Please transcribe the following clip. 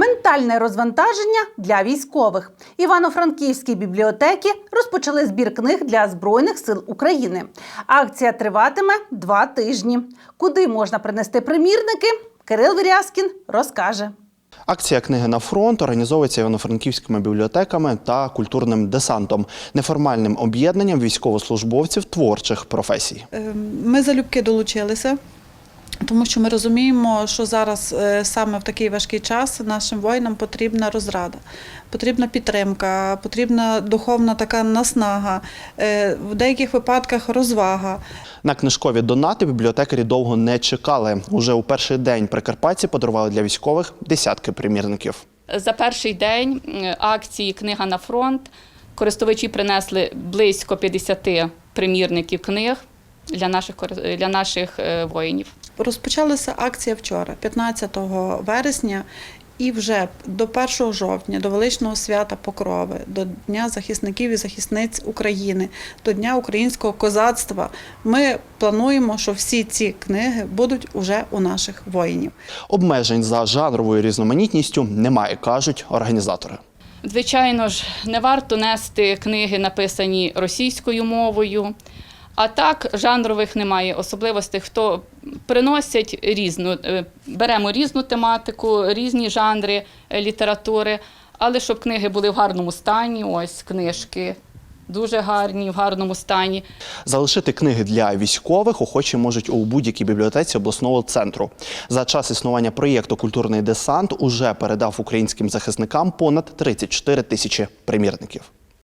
Ментальне розвантаження для військових. Івано-Франківські бібліотеки розпочали збір книг для Збройних сил України. Акція триватиме два тижні. Куди можна принести примірники? Кирил Вірязкін розкаже. Акція Книги на фронт організовується івано-франківськими бібліотеками та культурним десантом, неформальним об'єднанням військовослужбовців творчих професій. Е, Ми залюбки долучилися, тому що ми розуміємо, що зараз е, саме в такий важкий час нашим воїнам потрібна розрада, потрібна підтримка, потрібна духовна така наснага, е, в деяких випадках розвага. На книжкові донати бібліотекарі довго не чекали. Уже у перший день прикарпатці подарували для військових десятки примірників. За перший день акції Книга на фронт користувачі принесли близько 50 примірників книг для наших для наших е, воїнів. Розпочалася акція вчора, 15 вересня, і вже до 1 жовтня, до величного свята Покрови, до Дня захисників і захисниць України, до Дня українського козацтва. Ми плануємо, що всі ці книги будуть уже у наших воїнів. Обмежень за жанровою різноманітністю немає, кажуть організатори. Звичайно ж, не варто нести книги, написані російською мовою. А так, жанрових немає особливостей. Хто приносять різну, е, беремо різну тематику, різні жанри е, літератури, але щоб книги були в гарному стані, ось книжки дуже гарні, в гарному стані. Залишити книги для військових охочі можуть у будь-якій бібліотеці обласного центру. За час існування проєкту Культурний десант уже передав українським захисникам понад 34 тисячі примірників.